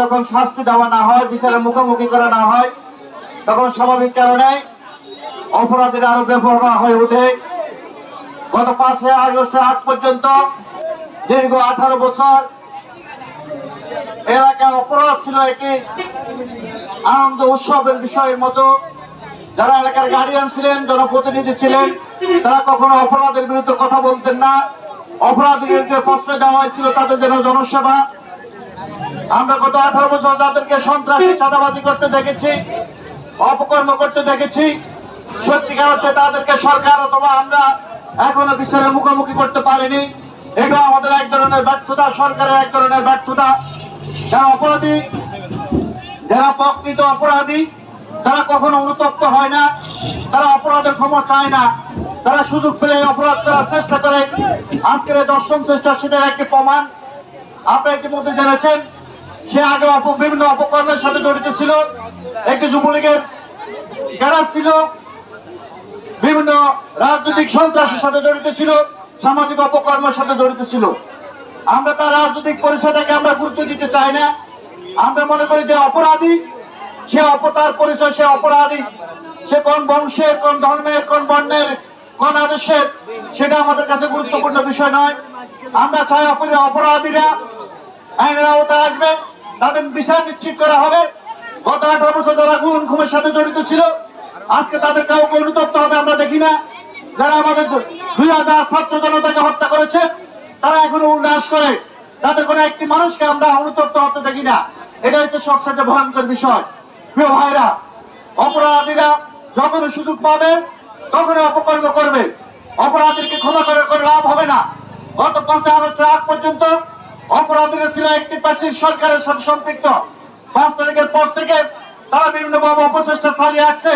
যখন শাস্তি দেওয়া না হয় বিচারের মুখোমুখি করা না হয় তখন স্বাভাবিক কারণে অপরাধের আরও বেপরোয়া হয়ে ওঠে। গত পাঁচই আগস্টের আগ পর্যন্ত দীর্ঘ আঠারো বছর এলাকায় অপরাধ ছিল একটি আনন্দ উৎসবের বিষয়ের মতো। যারা এলাকার গার্ডিয়ান ছিলেন জনপ্রতিনিধি ছিলেন তারা কখনো অপরাধের বিরুদ্ধে কথা বলতেন না। অপরাধীদেরকে প্রশ্রয় দেওয়া হয়েছিল তাদের যেন জনসেবা। আমরা গত আঠারো বছর যাদেরকে সন্ত্রাসী, চাঁদাবাজি করতে দেখেছি, অপকর্ম করতে দেখেছি, সত্যিকার অর্থে তাদেরকে সরকার অথবা আমরা এখনও বিচারের মুখোমুখি করতে পারিনি। এটা আমাদের এক ধরনের ব্যর্থতা, সরকারের এক ধরনের ব্যর্থতা। যারা অপরাধী, যারা প্রকৃত অপরাধী, তারা কখনো অনুতপ্ত হয় না। তারা অপরাধের ক্ষমা চায় না। তারা সুযোগ পেলে অপরাধ করার চেষ্টা করে। আজকের দর্শন চেষ্টা সেটার একটি প্রমাণ। আপনারা ইতিমধ্যে জেনেছেন, সে আগে বিভিন্ন অপকর্মের সাথে জড়িত ছিল। একটি যুবলীগের গ্যারাজ ছিল। বিভিন্ন রাজনৈতিক সন্ত্রাসের সাথে জড়িত ছিল, সামাজিক অপকর্মের সাথে জড়িত ছিল। আমরা তার রাজনৈতিক পরিচয়টাকে আমরা গুরুত্ব দিতে চাই না। আমরা মনে করি যে অপরাধী, সে অপতার পরিচয় সে অপরাধী। সে কোন বংশের, কোন ধর্মের, কোন বর্ণের কোন আদেশের, সেটা আমাদের কাছে গুরুত্বপূর্ণ বিষয় নয়। আমরা চাই অপরাধী- অপরাধীরা আইনের আওতায় আসবে, তাদের বিচার নিশ্চিত করা হবে। গত আঠারো বছর যারা গুণ খুমের সাথে জড়িত ছিল, আজকে তাদের কাউকে অনুতপ্ত হতে আমরা দেখি না। যারা আমাদের দুই হাজার ছাত্র জনতাকে হত্যা করেছে, তারা এখনও উল্লাস করে। তাদের কোনো একটি মানুষকে আমরা অনুতপ্ত হতে দেখি না। এটা হচ্ছে সবচেয়ে ভয়ঙ্কর বিষয়। প্রিয় ভাইরা, অপরাধীরা যখন সুযোগ পাবে তখনই অপকর্ম করবে। অপরাধীকে ক্ষমা করে করে লাভ হবে না। গত পাঁচই আগস্টের আগ পর্যন্ত অপরাধীরা ছিল একটি প্যাসিভ সরকারের সাথে সম্পৃক্ত। পাঁচ তারিখের পর থেকে তারা বিভিন্ন ভাবে অপচেষ্টা চালিয়ে আসছে।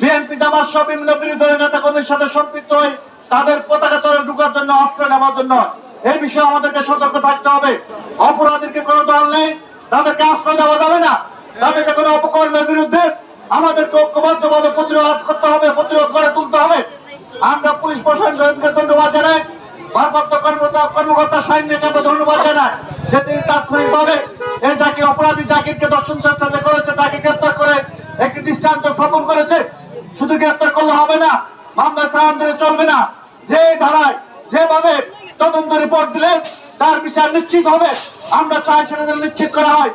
বিএনপি, জামাত সহ বিভিন্ন বিরোধী দলের নেতা কর্মীর সাথে সম্পৃক্ত হয়ে তাদের পতাকা তলে ঢুকার জন্য, অস্ত্র নেওয়ার জন্য। এই বিষয়ে আমাদেরকে সতর্ক থাকতে হবে। অপরাধীকে কোনো দল নেই। তাদেরকে আশ্রয় দেওয়া যাবে না। তাদেরকে কোনো অপকর্মের বিরুদ্ধে আমাদেরকে ঐক্যবদ্ধভাবে প্রতিরোধ করতে হবে, প্রতিরোধ করে তুলতে হবে। আমরা পুলিশ প্রশাসনকে ধন্যবাদ জানাই। ভারপ্রাপ্ত কর্মকর্তা কর্মকর্তা সাইনকে আমরা ধন্যবাদ জানাই যে তিনি তাৎক্ষণিকভাবে এই জাকির অপরাধী জাকিরকে দর্শন চেষ্টা যে করেছে, তাকে গ্রেপ্তার করে একটি দৃষ্টান্ত স্থাপন করেছে। শুধু গ্রেপ্তার করলে হবে না, মামলা চালান চলবে না। যে ধারায় যেভাবে তদন্ত রিপোর্ট দিলে তার বিচার নিশ্চিত হবে। আমরা চাই সেটা যেন নিশ্চিত করা হয়।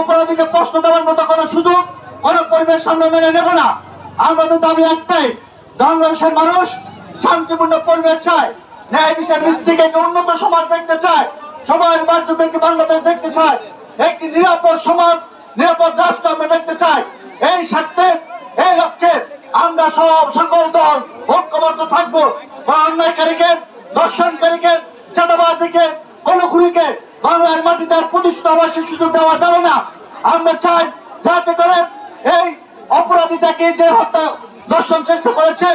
অপরাধীকে প্রশ্ন দেওয়ার মতো কোনো সুযোগ, কোনো পরিবেশ আমরা মেনে নেব না। আমাদের দাবি একটাই বাংলাদেশের মানুষ শান্তিপূর্ণ পরিবেশ চায়। ন্যায় বিচার ভিত্তিক উন্নত সমাজ দেখতে চায়। বাধ্য থেকে বাংলাদেশ দেখতে চায়। একটি নিরাপদ সমাজ নিরাপদ রাষ্ট্র আমরা দেখতে চাই। এই স্বার্থে, এই লক্ষ্যে আমরা সব সকল দল ঐক্যবদ্ধ থাকব। বা অন্যায়কারীকে দর্শনকারীকে চাঁদাবাজিকে অনুখুরিকে বাংলার মাটিতে আর প্রতিষ্ঠিত হওয়ার সে সুযোগ দেওয়া যাবে না। আমরা চাই যাতে করে এই অপরাধী যাকে যে হত্যা দর্শন চেষ্টা করেছে,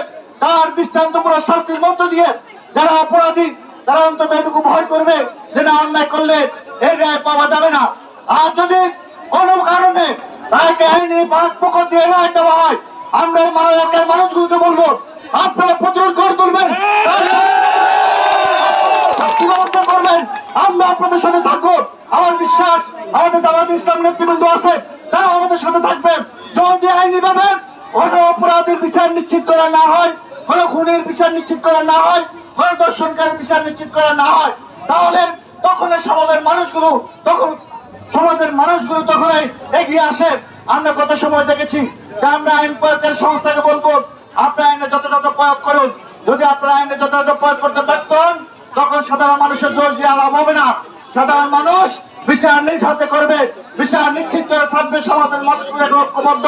তার দৃষ্টান্তমূলক শাস্তির মধ্য দিয়ে যারা অপরাধী, তারা অন্তত এটুকু ভয় করবে যে না, অন্যায় করলে এই রায় পাওয়া যাবে না। আর যদি কোনো কারণে রায়কে আইনি পাঁচ পক্ষ দিয়ে রায় দেওয়া হয়। আমরা এই এলাকার মানুষগুলোকে বলব, আপনারা প্রতিরোধ করে তুলবেন আমরা আপনাদের সাথে থাকব। আমার বিশ্বাস, আমাদের জামাত ইসলাম নেতৃবৃন্দ আছে তারা আমাদের সাথে থাকবেন। যদি আইনি ভাবে কোনো অপরাধের বিচার নিশ্চিত করা না হয় কোনো খুনের বিচার নিশ্চিত করা না হয় কোনো দর্শনকারীর বিচার নিশ্চিত করা না হয়, তাহলে তখন সমাজের মানুষগুলো তখন সমাজের মানুষগুলো তখন এগিয়ে আসে। আমরা কত সময় দেখেছি আমরা আইন প্রয়োগের সংস্থাকে বলব, আপনার আইনে যথাযথ প্রয়োগ করুন। যদি আপনার আইনে যথাযথ প্রয়োগ করতে হন তখন সাধারণ মানুষের দোষ দিয়ে লাভ হবে না। সাধারণ মানুষ বিচার নিজ হাতে করবে। বিচার নিশ্চিত করে ছাড়বে সমাজের মানুষগুলো ঐক্যবদ্ধ,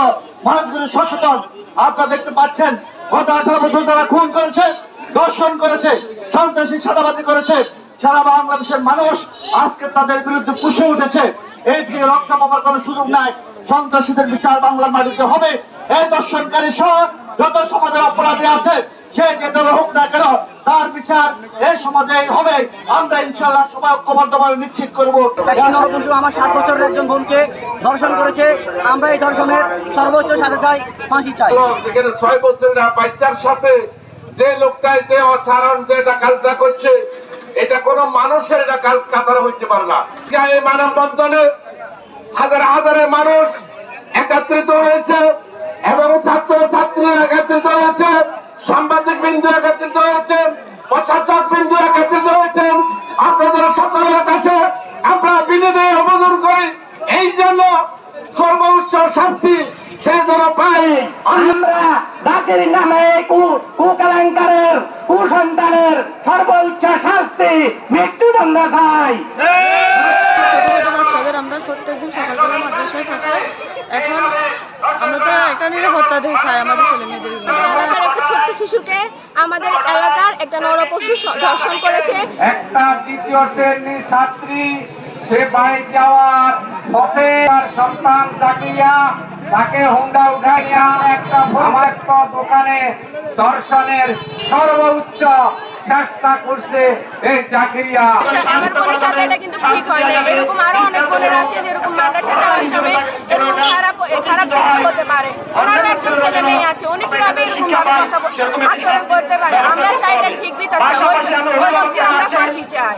মানুষগুলো সচেতন। আপনারা দেখতে পাচ্ছেন, গত আঠারো বছর তারা খুন করেছে দর্শন করেছে, সন্ত্রাসী সাদাবাজি করেছে। সারা বাংলাদেশের মানুষ আজকে তাদের বিরুদ্ধে পুষে উঠেছে। এই থেকে রক্ষা পাবার কোনো সুযোগ নাই। সন্ত্রাসীদের বিচার বাংলার মাটিতে হবে। এই দর্শনকারী সহ যত সমাজের অপরাধী আছে সে যে দল হোক না কেন তার বিচার এই সমাজে হবে। আমরা ইনশাল্লাহ সবাই ঐক্যবদ্ধভাবে নিশ্চিত করব। আমার সাত বছরের একজন বোনকে ধর্ষণ করেছে। আমরা এই ধর্ষণের সর্বোচ্চ সাজা চাই ফাঁসি চাই। যেখানে ছয় বছরের বাচ্চার সাথে যে লোকটা যে অচারণ যে এটা কাজটা করছে এটা কোন মানুষের এটা কাজ কাতার হইতে পারে না। এই মানব বন্ধনে হাজার হাজারে মানুষ একত্রিত হয়েছে এবং ছাত্র ছাত্রী একত্রিত হয়েছে, সাংবাদিক বিন্দু একত্রিত হয়েছে, প্রশাসক বিন্দু একত্রিত হয়েছেন আপনাদের সকলের কাছে আমরা বিনোদে অবদান করি। এই জন্য সর্বোচ্চ শাস্তি সে যেন পাই আমরা জাতির নামে কুকালাঙ্কারের কুসন্তানের সর্বোচ্চ মৃত্যুদণ্ড চাই ছোট ছোট বাচ্চাদের আমরা প্রত্যেকদিন সকালবেলা মাদ্রাসায় পাঠাই এখন আমরা তো একটা নিরাপত্তা দিয়ে চাই আমাদের ছেলে মেয়েদের একটা ছোট্ট শিশুকে আমাদের এলাকার একটা নরপশু স- করেছে। একটা দ্বিতীয় শ্রেণি ছাত্রী সে বাড়ি যাওয়ার পথে তার সন্তান চাকিয়া তাকে হুন্ডা উঠাইয়া একটা আমার একটা দোকানে দর্শনের সর্বোচ্চ চেষ্টা করছে এই চাকরিয়া আমার বোনের সাথে এটা কিন্তু ঠিক হয় না এরকম আরও অনেক বোনের আছে যেরকম মাদ্রাসা যাওয়ার সময় এরকম খারাপ খারাপ হতে পারে। ওনারও একজন ছেলে মেয়ে আছে উনি কীভাবে এরকম ভাবে কথা বলতে আচরণ করতে পারে? আমরা চাই না ঠিক বিচার চাই আমরা ফাঁসি চাই।